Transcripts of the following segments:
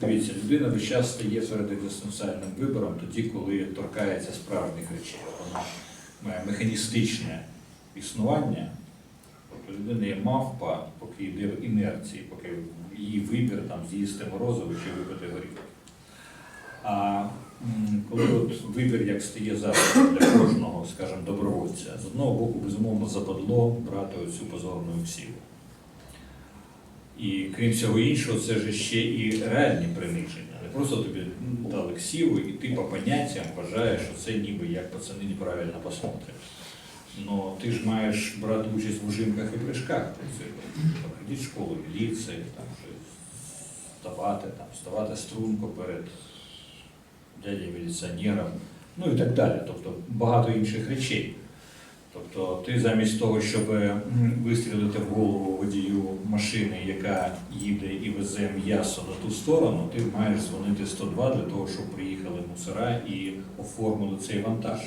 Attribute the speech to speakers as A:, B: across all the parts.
A: Дивіться, людина весь час стає перед екзистенціальним вибором тоді, коли торкається справжніх речей. Вона має механістичне існування. Тобто людина є мавпа, поки йде в інерції, поки її вибір там з'їсти морозиво чи випити горілки. А коли от вибір як стає зараз для кожного, скажімо, добровольця, з одного боку, безумовно, западло брати оцю позорну ксіву. І крім всього іншого, це ж ще і реальні приниження. Не просто тобі дали ксіву, і ти по поняттям вважаєш, що це ніби як пацани неправильно посмотрять. Но ти ж маєш брати участь в ужимках і прыжках. Ходіть в школу, ліцей, там, щось ставати, там, ставати струнко перед дядя міліціонером, ну і так далі. Тобто багато інших речей. Тобто ти замість того, щоб вистрілити в голову водію машини, яка їде і везе м'ясо на ту сторону, ти маєш дзвонити 102 для того, щоб приїхали мусора і оформили цей вантаж.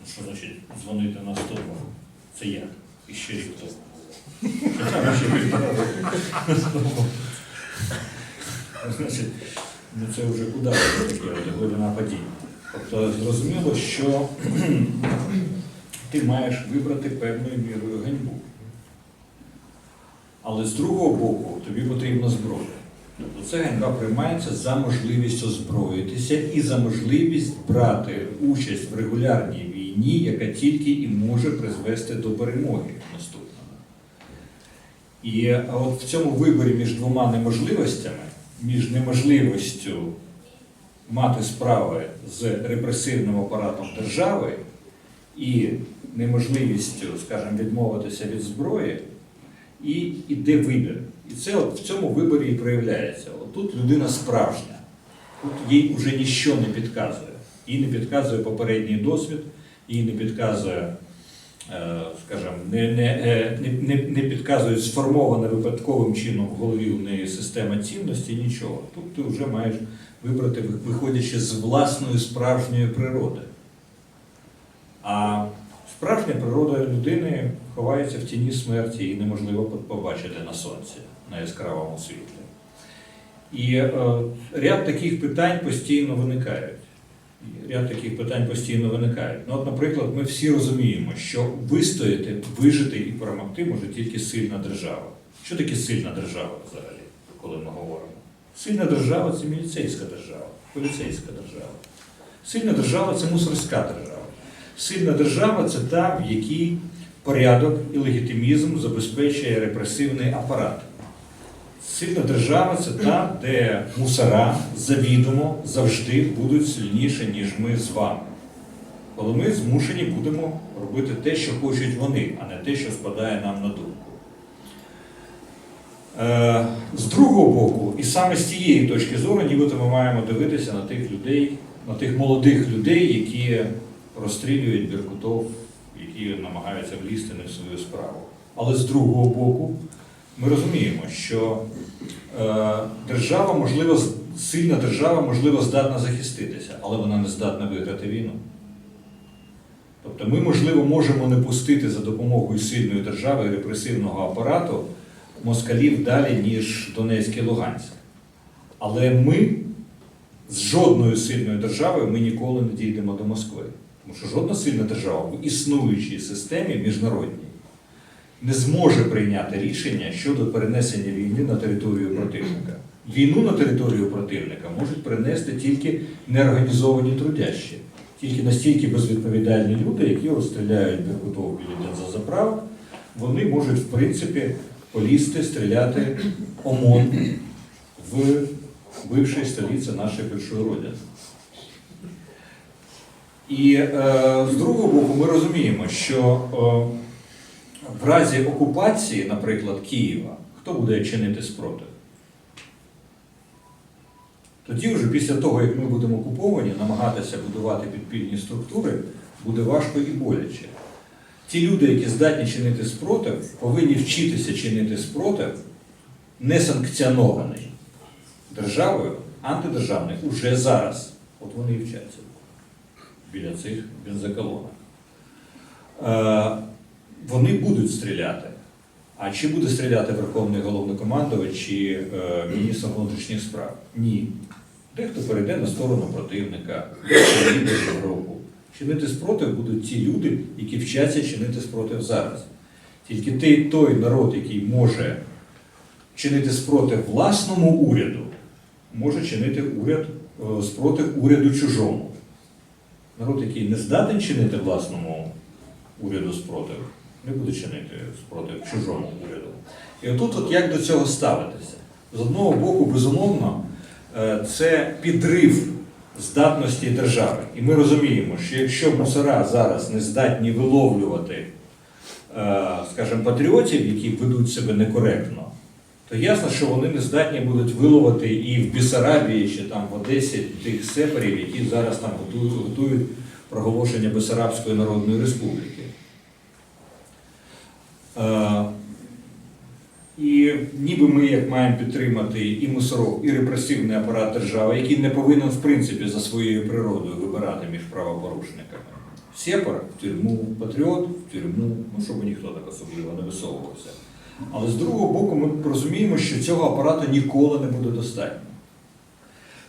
A: Ну що значить дзвонити на 102? Це як? І ще рік тому? Значить, ну це вже куди таке глибина подій. Тобто зрозуміло, що ти маєш вибрати певною мірою ганьбу. Але з другого боку тобі потрібна зброя. Тобто ця ганьба приймається за можливість озброїтися і за можливість брати участь в регулярній війні, яка тільки і може призвести до перемоги наступного. І от в цьому виборі між двома неможливостями, між неможливістю мати справи з репресивним апаратом держави і неможливістю, скажімо, відмовитися від зброї, і йде вибір. І це от в цьому виборі і проявляється. От тут людина справжня, тут їй вже ніщо не підказує. Їй не підказує попередній досвід, їй не підказує, е, скажімо, не, не, е, не, не, не підказує сформована випадковим чином в голові у неї система цінності, нічого. Тут ти вже маєш вибрати, виходячи з власної справжньої природи. А справжня природа людини ховається в тіні смерті, її неможливо побачити на сонці, на яскравому світлі. І е, ряд таких питань постійно виникають. Ряд таких питань постійно виникають. Ну, от, наприклад, ми всі розуміємо, що вистояти, вижити і перемогти може тільки сильна держава. Що таке сильна держава взагалі, коли ми говоримо? Сильна держава це міліцейська держава, поліцейська держава. Сильна держава це мусорська держава. Сильна держава це та, в якій порядок і легітимізм забезпечує репресивний апарат. Сильна держава це та, де мусора завідомо завжди будуть сильніші, ніж ми з вами. Коли ми змушені будемо робити те, що хочуть вони, а не те, що спадає нам на думку. Е, З другого боку, і саме з цієї точки зору, нібито ми маємо дивитися на тих людей, на тих молодих людей, які розстрілюють Беркутов, які намагаються влізти не в свою справу. Але з другого боку, ми розуміємо, що е, держава, можливо, сильна держава, можливо, здатна захиститися, але вона не здатна виграти війну. Тобто ми, можливо, можемо не пустити за допомогою сильної держави і репресивного апарату москалів далі, ніж Донецьк і Луганськ. Але ми з жодною сильною державою ми ніколи не дійдемо до Москви. Тому що жодна сильна держава в існуючій системі міжнародній не зможе прийняти рішення щодо перенесення війни на територію противника. Війну на територію противника можуть принести тільки неорганізовані трудящі, тільки настільки безвідповідальні люди, які розстріляють Беркутов біля бензозаправок, вони можуть, в принципі, полізти, стріляти ОМОН в бившій столиці нашої большої родини. І е, з другого боку, ми розуміємо, що е, в разі окупації, наприклад, Києва, хто буде чинити спротив? Тоді вже після того, як ми будемо окуповані, намагатися будувати підпільні структури, буде важко і боляче. Ті люди, які здатні чинити спротив, повинні вчитися чинити спротив несанкціонований державою, антидержавний, уже зараз. От вони і вчаться біля цих бензоколонок. Е, вони будуть стріляти, А чи буде стріляти Верховний головнокомандувач чи е, міністр внутрішніх справ? Ні. Дехто перейде на сторону противника, вийде Європу. Чинити спротив будуть ті люди, які вчаться чинити спротив зараз. Тільки той, той народ, який може чинити спротив власному уряду, може чинити уряд, е, спротив уряду чужому. Народ, який не здатен чинити власному уряду спротив, не буде чинити спротив чужому уряду. І отут, от як до цього ставитися? З одного боку, безумовно, е, це підрив здатності держави. І ми розуміємо, що якщо мусора зараз не здатні виловлювати, е, скажімо, патріотів, які ведуть себе некоректно, то ясно, що вони не здатні будуть виловити і в Бессарабії, чи там в Одесі тих сепарів, які зараз там готують, проголошення Бессарабської Народної Республіки. Е, І ніби ми як маємо підтримати і мусоров, і репресивний апарат держави, який не повинен в принципі за своєю природою вибирати між правопорушниками. Сепар в тюрму, патріот в тюрму, ну щоб ніхто так особливо не висовувався. Але з другого боку, ми розуміємо, що цього апарату ніколи не буде достатньо.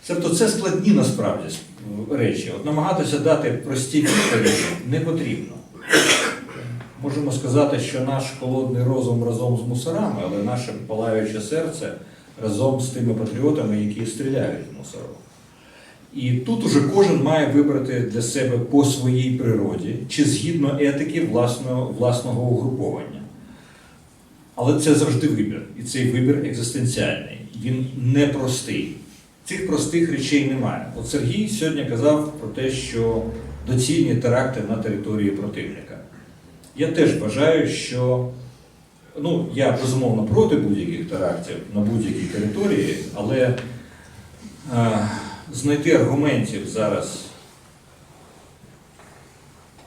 A: Тобто це складні насправді речі. От намагатися дати прості відповіді не потрібно. Можемо сказати, що наш холодний розум разом з мусорами, але наше палаюче серце разом з тими патріотами, які стріляють в мусоров. І тут уже кожен має вибрати для себе по своїй природі чи згідно етики власного, власного угруповання. Але це завжди вибір. І цей вибір екзистенціальний. Він непростий. Цих простих речей немає. От Сергій сьогодні казав про те, що доцільні теракти на території противника. Я теж вважаю, що ну, я безумовно проти будь-яких терактів на будь-якій території, але е, знайти аргументів зараз,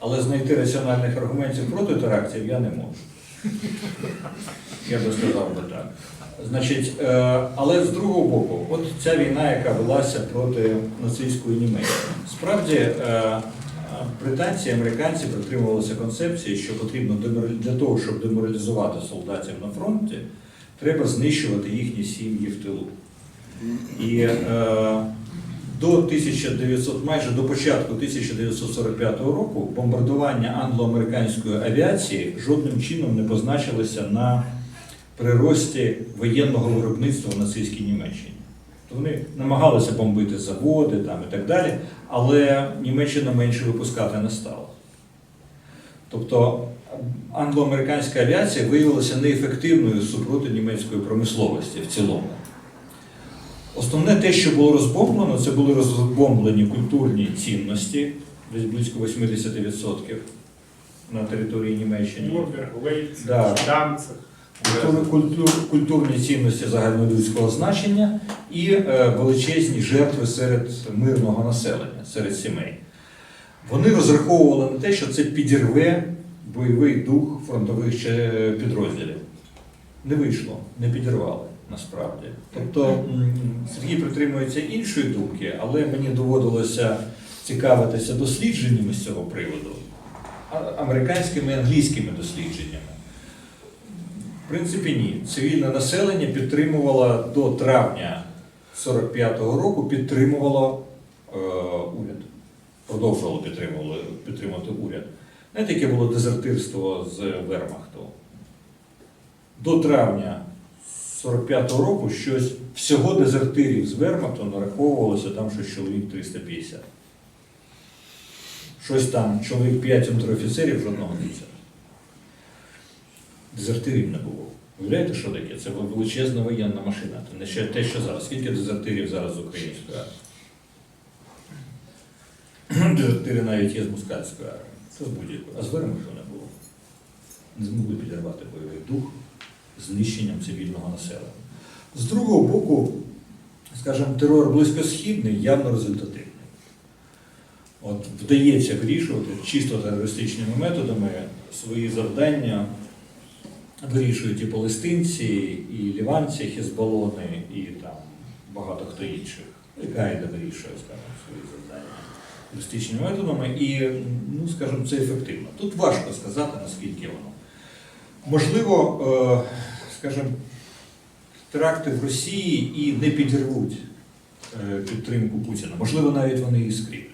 A: але знайти раціональних аргументів проти терактів я не можу. Я би сказав би так. Значить, е, але з другого боку, от ця війна, яка велася проти нацистської Німеччини. Справді, е, британці і американці притримувалися концепції, що потрібно для того, щоб деморалізувати солдатів на фронті, треба знищувати їхні сім'ї в тилу. І е, до 1900, майже до початку 1945 року бомбардування англо-американської авіації жодним чином не позначилося на прирості воєнного виробництва в нацистській Німеччині. Вони намагалися бомбити заводи там, і так далі, але Німеччина менше випускати не стала. Тобто англо-американська авіація виявилася неефективною супроти німецької промисловості в цілому. Основне те, що було розбомблено, це були розбомблені культурні цінності, десь близько 80% на території Німеччини. Да.
B: Данциг.
A: Культур, культур, культурні цінності загальнолюдського значення і е, величезні жертви серед мирного населення, серед сімей. Вони розраховували на те, що це підірве бойовий дух фронтових підрозділів. Не вийшло, не підірвали насправді. Тобто Сергій притримується іншої думки, але мені доводилося цікавитися дослідженнями з цього приводу, американськими і англійськими дослідженнями. В принципі, ні. Цивільне населення підтримувало до травня 45-го року підтримувало е, уряд. Продовжувало підтримувати уряд. Знаєте, яке було дезертирство з Вермахту? До травня 45-го року щось всього дезертирів з Вермахту нараховувалося там щось чоловік 350. Щось там, чоловік 5 унтер-офіцерів, жодного офіцера. Дезертирів не було. Уявляєте, що таке? Це величезна воєнна машина. Це не ще те, що зараз. Скільки дезертирів зараз з української армії? Дезертири навіть є з мускальської армії. Це з будь-якої. А з Вермахту не було. Не змогли підірвати бойовий дух знищенням цивільного населення. З другого боку, скажімо, терор близькосхідний явно результативний. От вдається вирішувати чисто терористичними методами свої завдання вирішують і палестинці, і ліванці, хізбалони, і там багато хто інших. І вирішує, скажімо, свої завдання терористичними методами, і, ну, скажімо, це ефективно. Тут важко сказати, наскільки воно. Можливо, е, скажімо, теракти в Росії і не підірвуть е, підтримку Путіна. Можливо, навіть вони її скріплять.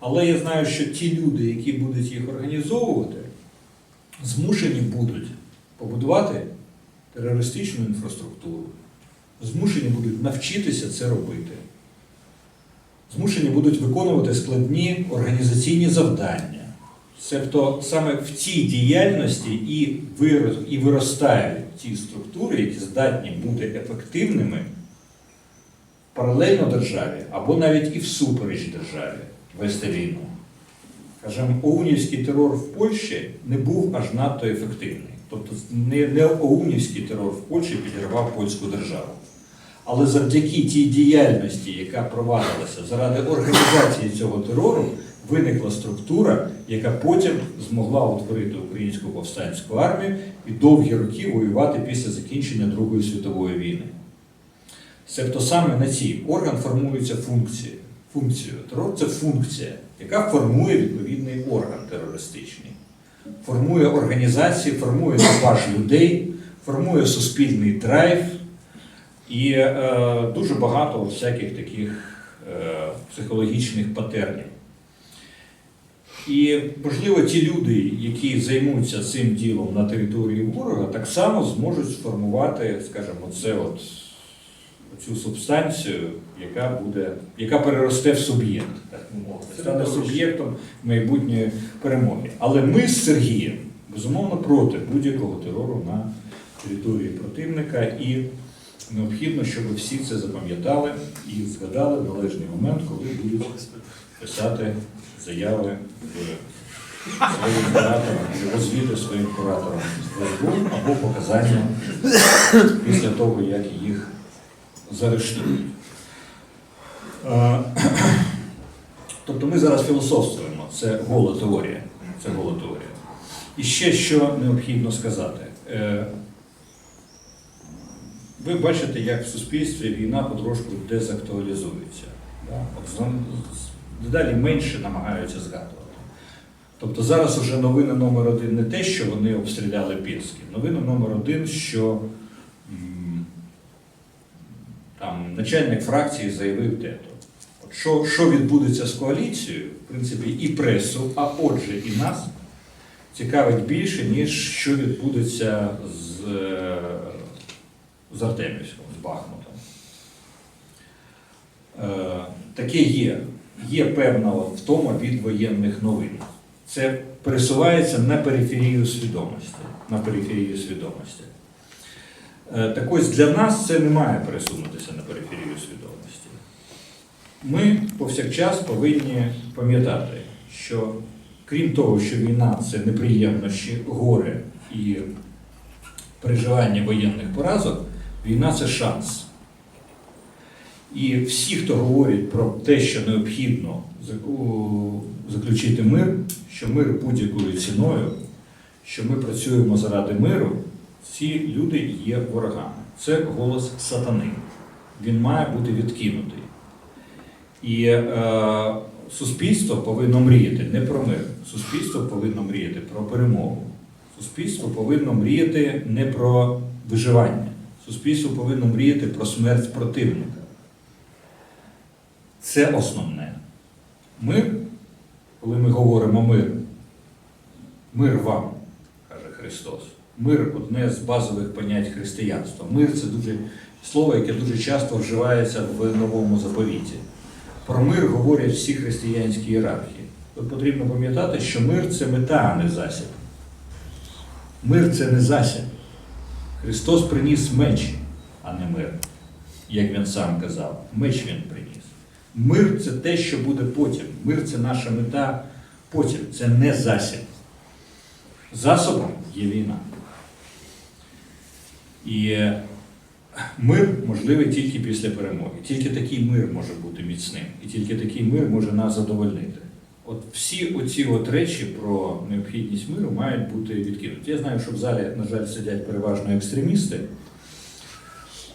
A: Але я знаю, що ті люди, які будуть їх організовувати, змушені будуть побудувати терористичну інфраструктуру, змушені будуть навчитися це робити, змушені будуть виконувати складні організаційні завдання. Тобто саме в цій діяльності і, і виростають ті структури, які здатні бути ефективними паралельно державі або навіть і всупереч державі вести війну. Скажімо, оунівський терор в Польщі не був аж надто ефективний. Тобто не, не оунівський терор в Польщі підірвав польську державу. Але завдяки тій діяльності, яка провадилася заради організації цього терору, виникла структура, яка потім змогла утворити українську повстанську армію і довгі роки воювати після закінчення Другої світової війни. Себто саме на цій орган формується функція. Функцією. Терор це функція, яка формує відповідний орган терористичний. Формує організації, формує екіпаж людей, формує суспільний драйв і е, дуже багато всяких таких е, психологічних патернів. І, можливо, ті люди, які займуться цим ділом на території ворога, так само зможуть сформувати, скажімо, це от, цю субстанцію, яка буде, яка переросте в суб'єкт, так мовити, стане суб'єктом майбутньої перемоги. Але ми з Сергієм, безумовно, проти будь-якого терору на території противника. І необхідно, щоб всі це запам'ятали і згадали в належний момент, коли будуть писати заяви своїм кураторам, або звіти своїм кураторам з СБУ, або показання після того, як їх заарештують. Е, Тобто ми зараз філософствуємо, це гола теорія. Це гола теорія. І ще що необхідно сказати. Е, Ви бачите, як в суспільстві війна потрошку дезактуалізується. От Дедалі менше намагаються згадувати. Тобто зараз вже новина номер один не те, що вони обстріляли Пірський. Новина номер один, що там, начальник фракції заявив те-то. От що, що відбудеться з коаліцією, в принципі, і пресу, а отже, і нас цікавить більше, ніж що відбудеться з, з Артемівськом, з Бахмутом. Е, Таке є. Є певна втома від воєнних новин. Це пересувається на периферію свідомості. На периферію свідомості. Е, Так ось для нас це не має пересунутися на периферію свідомості. Ми повсякчас повинні пам'ятати, що крім того, що війна це неприємності, горе і переживання воєнних поразок, війна це шанс. І всі, хто говорять про те, що необхідно заключити мир, що мир будь-якою ціною, що ми працюємо заради миру, ці люди є ворогами. Це голос сатани. Він має бути відкинутий. І е, суспільство повинно мріяти не про мир. Суспільство повинно мріяти про перемогу. Суспільство повинно мріяти не про виживання. Суспільство повинно мріяти про смерть противника. Це основне. Мир, коли ми говоримо мир, мир вам, каже Христос. Мир одне з базових понять християнства. Мир це дуже слово, яке дуже часто вживається в новому заповіті. Про мир говорять всі християнські ієрархії. Тут потрібно пам'ятати, що мир це мета, а не засіб. Мир це не засіб. Христос приніс меч, а не мир, як він сам казав. Меч він приніс. Мир це те, що буде потім. Мир це наша мета потім. Це не засіб. Засобом є війна. І е, мир можливий тільки після перемоги. Тільки такий мир може бути міцним. І тільки такий мир може нас задовольнити. От всі оці от речі про необхідність миру мають бути відкинуті. Я знаю, що в залі, на жаль, сидять переважно екстремісти,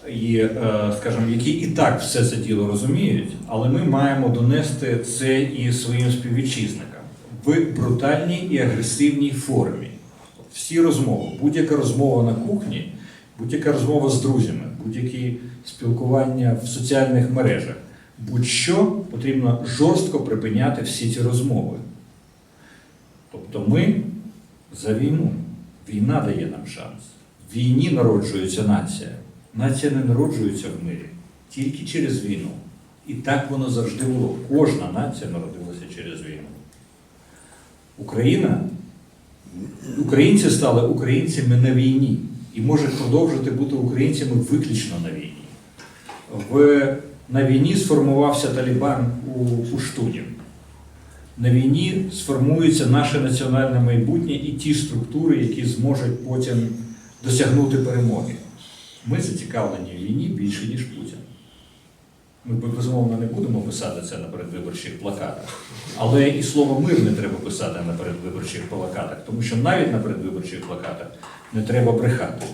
A: і, е, скажімо, які і так все це діло розуміють, але ми маємо донести це і своїм співвітчизникам в брутальній і агресивній формі. всі розмови, будь-яка розмова на кухні, будь-яка розмова з друзями, будь-які спілкування в соціальних мережах, будь-що потрібно жорстко припиняти всі ці розмови. Тобто ми за війну. Війна дає нам шанс. В війні народжується нація. Нація не народжується в мирі, тільки через війну. І так воно завжди було. Кожна нація народилася через війну. Україна, українці стали українцями на війні і можуть продовжити бути українцями виключно на війні. В, на війні сформувався Талібан у Пуштуні. На війні сформується наше національне майбутнє і ті структури, які зможуть потім досягнути перемоги. Ми зацікавлені в війні більше, ніж Путін. Ми безумовно не будемо писати це на передвиборчих плакатах. Але і слово мир не треба писати на передвиборчих плакатах, тому що навіть на передвиборчих плакатах не треба брехати.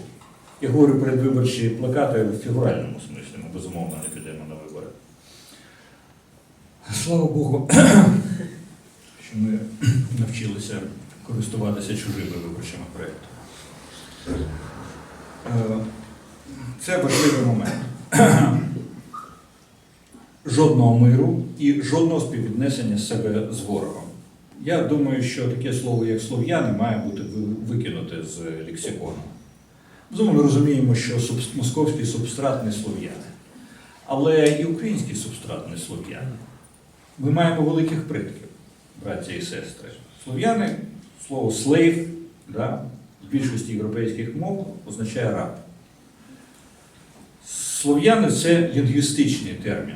A: Я говорю передвиборчі плакати в фігуральному смислі, ми безумовно не підемо на вибори. Слава Богу, що ми навчилися користуватися чужими виборчими проєктами. Це важливий момент. Жодного миру і жодного співвіднесення себе з ворогом. Я думаю, що таке слово, як слов'яни, має бути викинуте з лексикону. Ми розуміємо, що московський субстрат не слов'яни, але і український субстрат не слов'яни. Ми маємо великих предків, браття і сестри. Слов'яни, слово слейв, да, в більшості європейських мов означає раб. Слов'яни це лінгвістичний термін.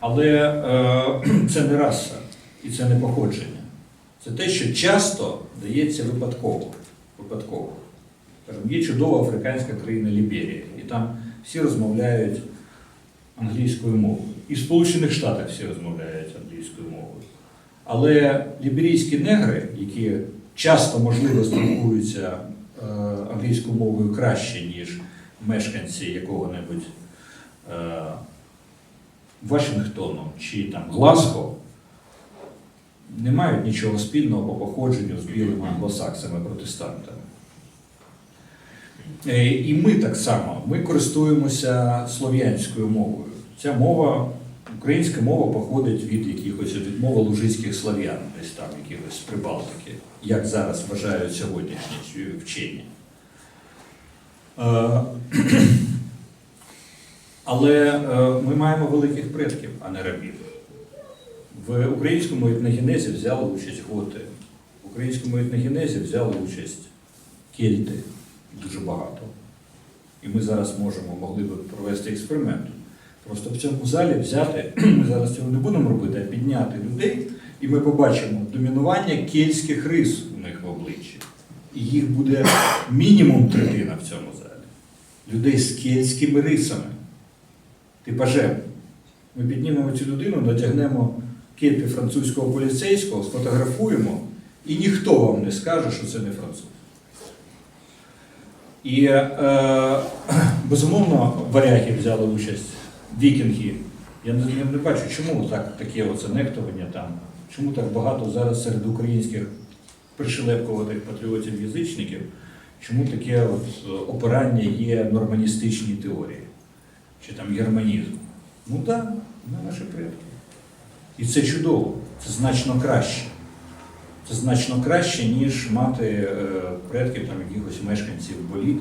A: Але е, це не раса і це не походження. Це те, що часто дається випадково. випадково. Є чудова африканська країна Ліберія, і там всі розмовляють англійською мовою. І в Сполучених Штатах всі розмовляють англійською мовою. Але ліберійські негри, які часто, можливо, спілкуються е, англійською мовою краще, ніж мешканці якого-небудь е, Вашингтону чи там Глазго, не мають нічого спільного по походженню з білими англосаксами-протестантами. Е, І ми так само, ми користуємося слов'янською мовою. Ця мова, українська мова походить від якихось від мови лужицьких слав'ян, десь там якихось Прибалтики, як зараз вважають сьогоднішні вчені. Е, Але е, ми маємо великих предків, а не рабів. В українському етногенезі взяли участь готи, в українському етногенезі взяли участь кельти дуже багато. І ми зараз можемо, могли би провести експеримент. Просто в цьому залі взяти, ми зараз цього не будемо робити, а підняти людей, і ми побачимо домінування кельтських рис у них в обличчі. І їх буде мінімум третина в цьому. Людей з кельтськими рисами. Типажем. Ми піднімемо цю людину, надягнемо кепі французького поліцейського, сфотографуємо, і ніхто вам не скаже, що це не француз. І е, безумовно варяги взяли участь, вікінги. Я не, я не бачу, чому так, таке оце нехтування там, чому так багато зараз серед українських пришелепкуватих патріотів-язичників, чому таке от, е, опирання є норманістичній теорії, чи там германізм. Ну так, да, наші предки. І це чудово, це значно краще. Це значно краще, ніж мати е, предків там якихось мешканців боліт,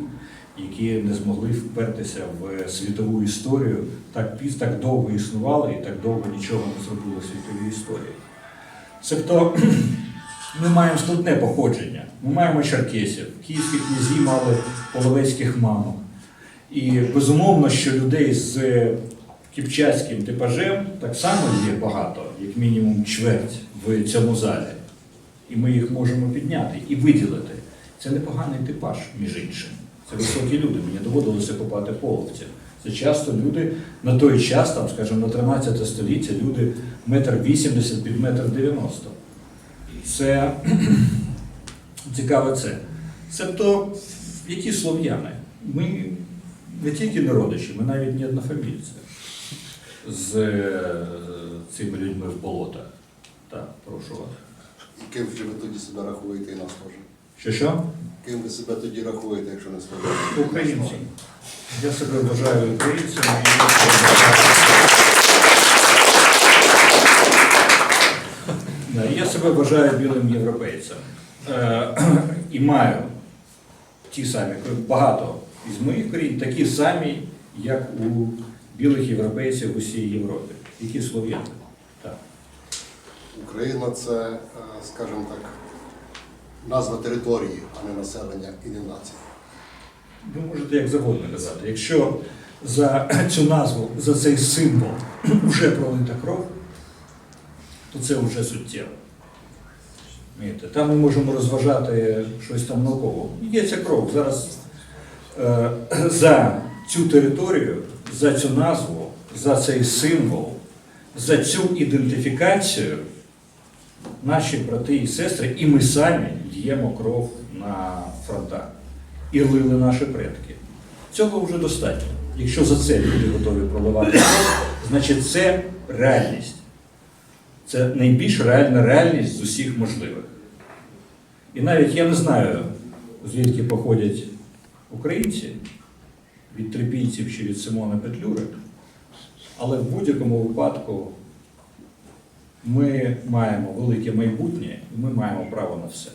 A: які не змогли впертися в світову історію, так піз так довго існували і так довго нічого не зробили в світовій історії. Себто ми маємо складне походження. Ми маємо черкесів, київські князі мали половецьких мамок. І безумовно, що людей з кіпчацьким типажем так само є багато, як мінімум чверть в цьому залі. І ми їх можемо підняти і виділити. Це непоганий типаж, між іншим. Це високі люди. Мені доводилося купати половців. Це часто люди на той час, там, скажімо, на 13 століття, люди метр вісімдесят під метр дев'яносто. Це цікаве це. Себто, які слов'яни? Ми не тільки не родичі, ми навіть не однофамільці з е, цими людьми в болотах. Так, прошу вас.
B: Яким же ви тоді себе рахуєте і нас теж?
A: Що що?
B: Ким ви себе тоді рахуєте, якщо не скажете?
A: Українцем. Я себе вважаю українцем. і я себе вважаю- білим європейцем. Е, І маю ті самі, багато із моїх корінь такі самі, як у білих європейців в усій Європі, які слов'яни. Так.
B: Україна це, е, скажімо так, назва території, а не населення і не нація.
A: Ви можете як завгодно казати. Якщо за цю назву, за цей символ вже пролита кров, то це вже суттєво. Там ми можемо розважати щось там науково. Йдеться кров. Зараз е, за цю територію, за цю назву, за цей символ, за цю ідентифікацію наші брати і сестри, і ми самі л'ємо кров на фронтах. І лили наші предки. Цього вже достатньо. Якщо за це люди готові проливати кров, значить це реальність. Це найбільш реальна реальність з усіх можливих. І навіть я не знаю, звідки походять українці, від трипільців чи від Симона Петлюри, але в будь-якому випадку ми маємо велике майбутнє і ми маємо право на все.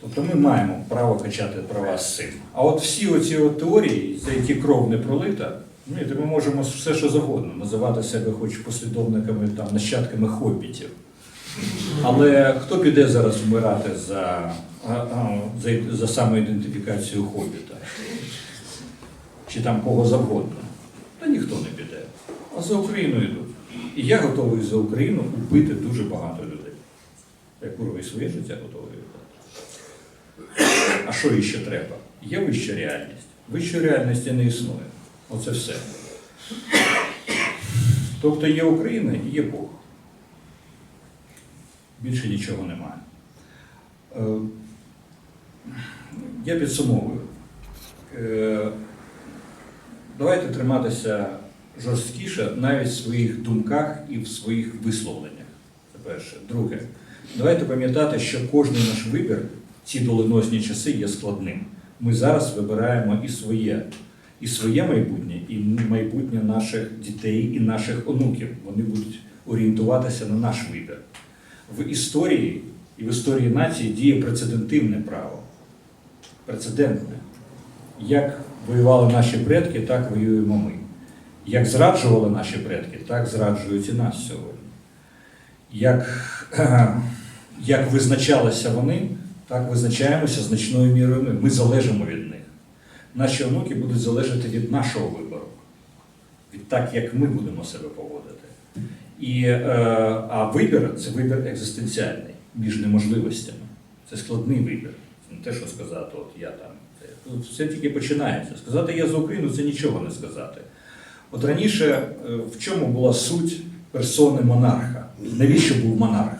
A: Тобто ми маємо право качати права з цим. А от всі оці от теорії, за які кров не пролита, розумієте, ми можемо все, що завгодно, називати себе хоч послідовниками, там, нащадками хобітів. Але хто піде зараз вмирати за, за, за самоідентифікацію хобіта? Чи там кого завгодно? Та ніхто не піде. А за Україну йдуть. І я готовий за Україну убити дуже багато людей. Я курва своє життя готовий віддати. А що іще треба? Є вища реальність. Вищої реальності не існує. Оце все. Тобто є Україна і є Бог. Більше нічого немає. Е, Я підсумовую. Е, Давайте триматися жорсткіше навіть в своїх думках і в своїх висловленнях. Це перше. Друге, давайте пам'ятати, що кожен наш вибір в ці доленосні часи є складним. Ми зараз вибираємо і своє, і своє майбутнє, і майбутнє наших дітей і наших онуків. Вони будуть орієнтуватися на наш вибір. В історії і в історії нації діє прецедентивне право. Прецедентне. Як воювали наші предки, так воюємо ми. Як зраджували наші предки, так зраджують і нас сьогодні. Як, як визначалися вони, так визначаємося значною мірою ми. Ми залежимо від них. Наші онуки будуть залежати від нашого вибору, від так, як ми будемо себе поводити. І, е, а вибір це вибір екзистенціальний між неможливостями. Це складний вибір. Це не те, що сказати, от я там. Все тільки починається. Сказати я за Україну це нічого не сказати. От раніше е, в чому була суть персони монарха? Навіщо був монарх?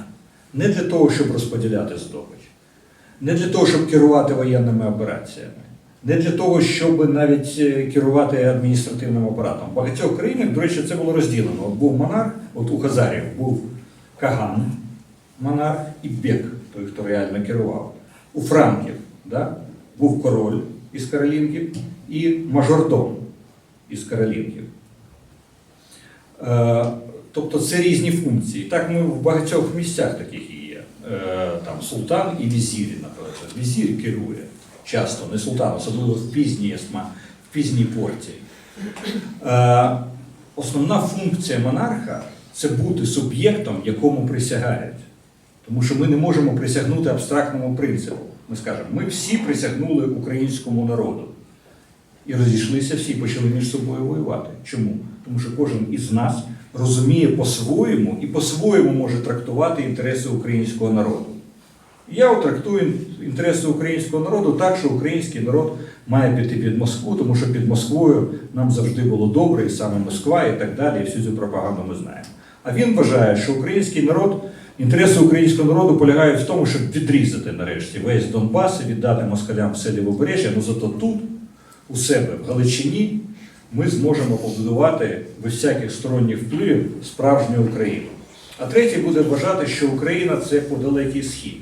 A: Не для того, щоб розподіляти здобич, не для того, щоб керувати воєнними операціями, не для того, щоб навіть е, керувати адміністративним апаратом. В багатьох країнах, до речі, це було розділено. От був монарх, от у Хазарів був Каган, монарх і бек, той, хто реально керував. У Франків да, був король із Каролінгів і мажордом із Каролінгів. Е, Тобто це різні функції. Так ми в багатьох місцях таких і є. Е, Там султан і візірі, наприклад. Візір керує часто, не султан, особливо в пізній есма, в пізній порті. Е, Основна функція монарха це бути суб'єктом, якому присягають. Тому що ми не можемо присягнути абстрактному принципу. Ми скажемо, ми всі присягнули українському народу. І розійшлися всі, почали між собою воювати. Чому? Тому що кожен із нас розуміє по-своєму і по-своєму може трактувати інтереси українського народу. Я трактую інтереси українського народу так, що український народ має піти під Москву, тому що під Москвою нам завжди було добре, і саме Москва, і так далі, і всю цю пропаганду ми знаємо. А він вважає, що український народ, інтереси українського народу полягають в тому, щоб відрізати нарешті весь Донбас і віддати москалям все лівобережжя, ну зато тут, у себе в Галичині, ми зможемо побудувати без всяких сторонніх впливів справжню Україну. А третій буде вважати, що Україна це по далекий схід.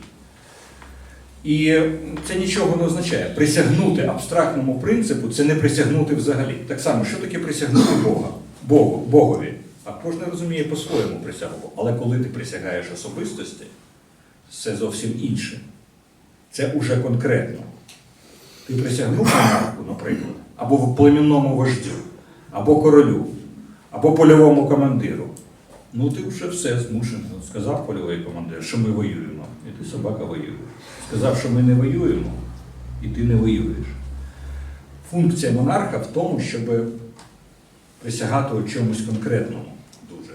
A: І це нічого не означає. Присягнути абстрактному принципу це не присягнути взагалі. Так само, що таке присягнути Бога? Богу, Богові. А кожен розуміє по-своєму присягу. Але коли ти присягаєш особистості, це зовсім інше. Це уже конкретно. Ти присягнув монарху, наприклад, або в племінному вождю, або королю, або польовому командиру. Ну ти вже все змушений. Сказав польовий командир, що ми воюємо, і ти собака воюєш. Сказав, що ми не воюємо, і ти не воюєш. Функція монарха в тому, щоб присягати у чомусь конкретному дуже.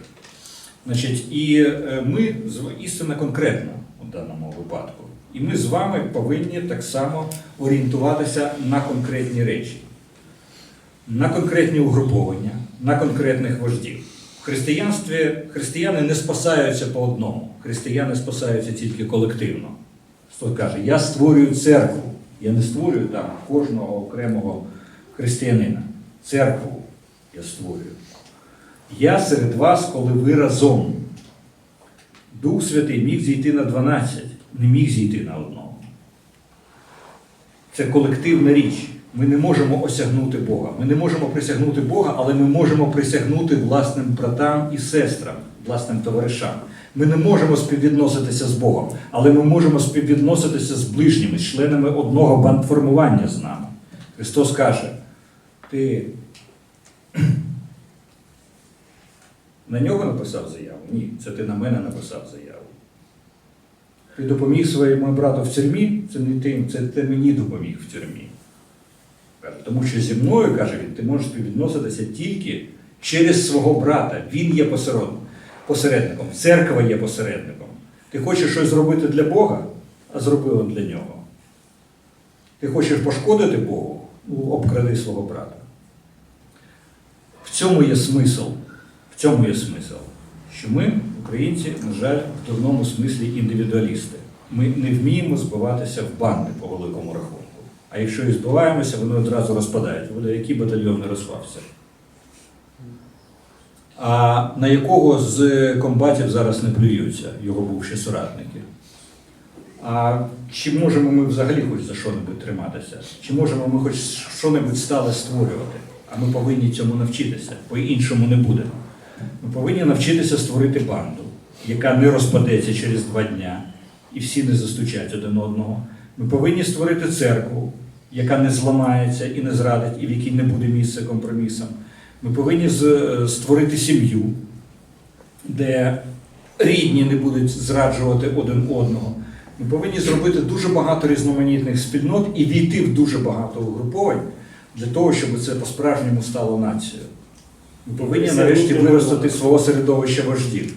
A: Значить, і е, ми істинно конкретно у даному випадку. І ми з вами повинні так само орієнтуватися на конкретні речі, на конкретні угруповання, на конкретних вождів. В християнстві християни не спасаються по одному. Християни спасаються тільки колективно. Хто каже, я створюю церкву. Я не створюю там кожного окремого християнина. Церкву я створюю. Я серед вас, коли ви разом. Дух Святий міг зійти на 12, не міг зійти на одного. Це колективна річ. Ми не можемо осягнути Бога. Ми не можемо присягнути Бога, але ми можемо присягнути власним братам і сестрам, власним товаришам. Ми не можемо співвідноситися з Богом, але ми можемо співвідноситися з ближніми, з членами одного бандформування з нами. Христос каже: ти на нього написав заяву? Ні, це ти на мене написав заяву. Ти допоміг своєму брату в тюрмі, це не ти, це ти мені допоміг в тюрмі. Тому що зі мною, каже він, ти можеш співвідноситися тільки через свого брата. Він є посеред- посередником, церква є посередником. Ти хочеш щось зробити для Бога, а зробила для нього. Ти хочеш пошкодити Богу, ну, обкради свого брата. В цьому є смисл. В цьому є смисл. Що ми, українці, на жаль, в дурному смислі індивідуалісти. Ми не вміємо збиватися в банди по великому рахунку. А якщо і збиваємося, вони одразу розпадають. Який батальйон не розпався. А на якого з комбатів зараз не плюються, його бувші соратники? А чи можемо ми взагалі хоч за що-небудь триматися? Чи можемо ми хоч що-небудь стале створювати? А ми повинні цьому навчитися, по-іншому не буде. Ми повинні навчитися створити банду, яка не розпадеться через два дня і всі не застучать один одного. Ми повинні створити церкву, яка не зламається і не зрадить, і в якій не буде місця компромісам. Ми повинні е, створити сім'ю, де рідні не будуть зраджувати один одного. Ми повинні зробити дуже багато різноманітних спільнот і війти в дуже багато угруповань для того, щоб це по-справжньому стало нацією. Ми повинні нарешті виростити свого середовища вождів.